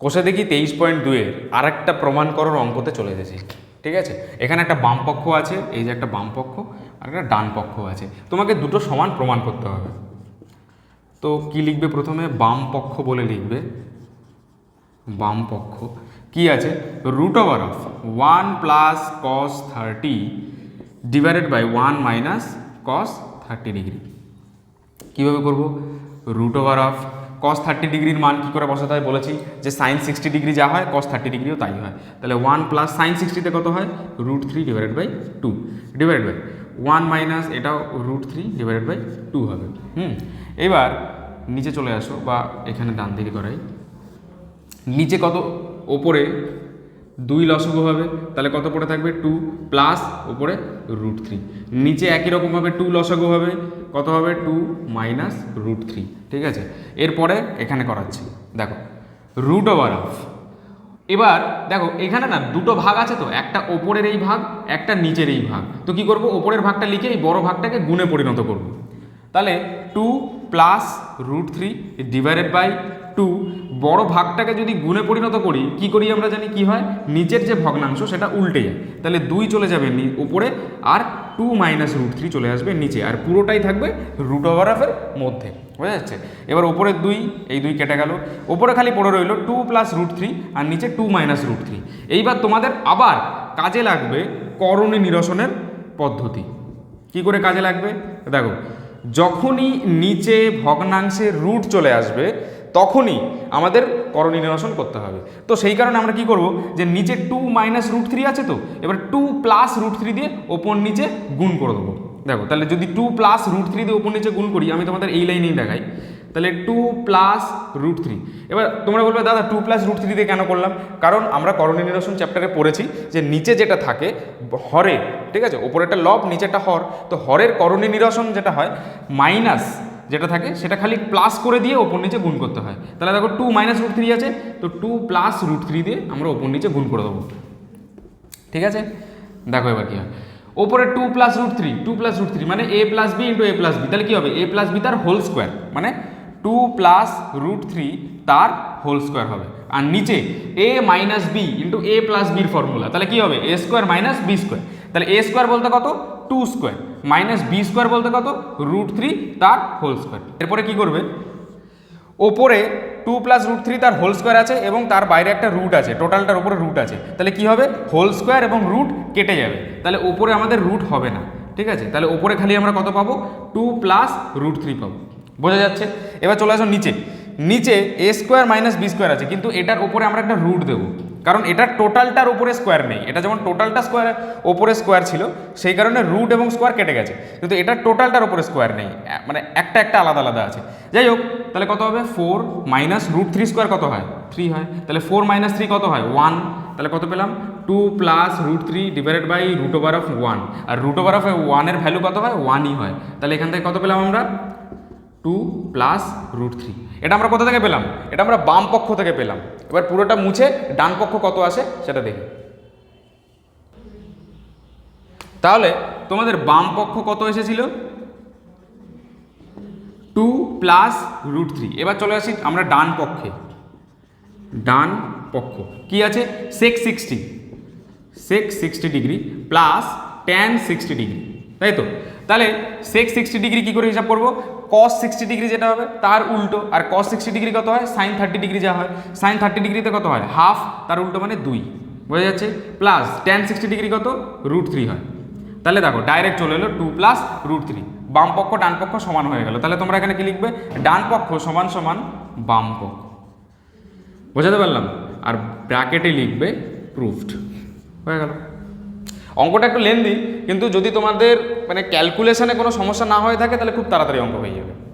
কোষে দেখি তেইশ পয়েন্ট দুয়ের আর একটা প্রমাণ করার অঙ্কতে চলে এসেছি, ঠিক আছে? এখানে একটা বাম পক্ষ আছে, এই যে একটা বাম পক্ষ, আর একটা ডান পক্ষ আছে। তোমাকে দুটো সমান প্রমাণ করতে হবে। তো কি লিখবে প্রথমে? বাম পক্ষ বলে লিখবে। বাম পক্ষ। কি আছে? Root over of one plus cos thirty divided by one minus cos thirty degree কীভাবে করব? Root over of cos thirty ডিগ্রির মান কী করে বসাতে হয় বলেছি, যে সাইন সিক্সটি ডিগ্রি যা হয় কস থার্টি ডিগ্রিও তাই হয়। তাহলে ওয়ান প্লাস সাইন সিক্সটিতে কত হয়? Root three divided by two divided by one minus এটাও root three divided by two হবে। হুম? এবার নিচে চলে আসো বা এখানে ডান দিকে করাই। নিচে কত? ওপরে দুই লসগু হবে, তাহলে কত পড়ে থাকবে? টু প্লাস ওপরে রুট থ্রি নিচে একই রকমভাবে টু লসগু হবে, কত হবে? টু মাইনাস রুট থ্রি ঠিক আছে? এরপরে এখানে করাচ্ছি। দেখো রুট ওভার অফ এবার দেখো, এখানে না দুটো ভাগ আছে তো, একটা ওপরের এই ভাগ, একটা নিচের এই ভাগ। তো কি করব? ওপরের ভাগটা লিখে এই বড় ভাগটাকে গুণে পরিণত করব। তাহলে two plus root three divided by two বড় ভাগটাকে যদি গুণে পরিণত করি, কি করি আমরা জানি কি হয়? নিচের যে ভগ্নাংশ সেটা উল্টে যায়। তাহলে দুই চলে যাবে উপরে, আর টু মাইনাস রুট থ্রি চলে আসবে নিচে। আর পুরোটাই থাকবে রুট ওভার অফের মধ্যে। বোঝা যাচ্ছে? এবার ওপরের দুই, এই দুই কেটে গেল। ওপরে খালি পড়ে রইল টু প্লাস রুট থ্রি আর নিচে টু মাইনাস রুট থ্রি এইবার তোমাদের আবার কাজে লাগবে করণী নিরসনের পদ্ধতি। কি করে কাজে লাগবে? দেখো, যখনই নিচে ভগ্নাংশে রুট চলে আসবে তখনই আমাদের করণী নিরসন করতে হবে। তো সেই কারণে আমরা কি করব যে নিচে টু মাইনাস রুট থ্রি আছে তো, এবার টু প্লাস রুট থ্রি দিয়ে ওপর নিচে গুণ করে দেবো। দেখো, তাহলে যদি টু প্লাস রুট থ্রি দিয়ে ওপর নিচে গুণ করি, আমি তোমাদের এই লাইনেই দেখাই, তাহলে টু প্লাস রুট থ্রি এবার তোমরা বলবে, দাদা টু প্লাস রুট থ্রি দিয়ে কেন করলাম? কারণ আমরা করণী নিরসন চ্যাপ্টারে পড়েছি যে নিচে যেটা থাকে, হরে, ঠিক আছে, ওপরেরটা লব নিচে একটা হর। তো হরের করণী নিরসন যেটা হয় মাইনাস যেটা থাকে সেটা খালি প্লাস করে দিয়ে ওপর নিচে গুণ করতে হয়। তাহলে দেখো টু মাইনাস রুট থ্রি আছে, তো টু প্লাস রুট থ্রি দিয়ে আমরা ওপর নিচে গুণ করে দেবো। ঠিক আছে? দেখো এবার কি হয়। ওপরে two plus root three two plus root three মানে A plus B into A plus B তাহলে কী হবে? এ প্লাস বি তার হোল স্কোয়ার মানে টু প্লাস রুট থ্রি তার হোল স্কোয়ার হবে। আর নিচে A minus B into A plus বির ফর্মুলা তাহলে কী হবে? A square minus B square তাহলে এ স্কোয়ার বলতে কত? Two square minus B square বলতে কত? রুট থ্রি তার হোল স্কোয়ার এরপরে কি করবে? ওপরে টু প্লাস রুট থ্রি তার হোল স্কোয়ার আছে এবং তার বাইরে একটা রুট আছে টোটালটার উপরে রুট আছে। তাহলে কি হবে? হোল স্কোয়ার এবং রুট কেটে যাবে। তাহলে ওপরে আমাদের রুট হবে না, ঠিক আছে? তাহলে ওপরে খালি আমরা কত পাবো? টু প্লাস রুট থ্রি পাবো। বোঝা যাচ্ছে? এবার চলে আসো নিচে। নিচে A square minus B square আছে, কিন্তু এটার উপরে আমরা একটা রুট দেবো। কারণ এটা টোটালটার উপরে স্কোয়ার নেই। এটা যেমন টোটালটা স্কোয়ার ওপরে স্কোয়ার ছিল, সেই কারণে রুট এবং স্কোয়ার কেটে গেছে। কিন্তু এটা টোটালটার উপরে স্কোয়ার নেই। মানে একটা একটা আলাদা আলাদা আছে। যাই হোক, তাহলে কত হবে? Four minus root three square কত হয়? থ্রি হয়। তাহলে ফোর মাইনাস থ্রি কত হয়? ওয়ান তাহলে কত পেলাম? Two plus root three divided by root over of one R root over of ওয়ানের ভ্যালু কত হয়? ওয়ানই হয়। তাহলে এখান থেকে কত পেলাম আমরা? টু প্লাস রুট থ্রি এটা আমরা কোথা থেকে পেলাম? এটা আমরা বাম পক্ষ থেকে পেলাম। এবার পুরোটা মুছে ডান পক্ষ কত আসে সেটা দেখি। তাহলে তোমাদের বাম পক্ষ কত এসেছিল? Two plus root three. এবার চলে আসি আমরা ডান পক্ষে। ডান পক্ষ। কি আছে? Sec sixty sec sixty degree plus tan sixty degree তাই তো? তাহলে সেক সিক্সটি ডিগ্রি কী করে হিসাব করব? কস সিক্সটি ডিগ্রি যেটা হবে, তার উল্টো। আর কস সিক্সটি ডিগ্রি কত হয়? সাইন থার্টি ডিগ্রি যা হয়। সাইন থার্টি ডিগ্রিতে কত হয়? হাফ তার উল্টো মানে দুই। বোঝা যাচ্ছে? প্লাস ট্যান সিক্সটি ডিগ্রি কত? রুট থ্রি হয়। তাহলে দেখো ডাইরেক্ট চলে এলো টু প্লাস রুট থ্রি বাম পক্ষ সমান হয়ে গেল। তাহলে তোমরা এখানে কি লিখবে? ডান পক্ষ সমান সমান বাম পক্ষ। বোঝাতে পারলাম? আর ব্র্যাকেটে লিখবে প্রুফড হয়ে গেল। অঙ্কটা একটু লেন্দি কিন্তু যদি তোমাদের মানে ক্যালকুলেশনে কোনো সমস্যা না হয়ে থাকে, তাহলে খুব তাড়াতাড়ি অঙ্ক হয়ে যাবে।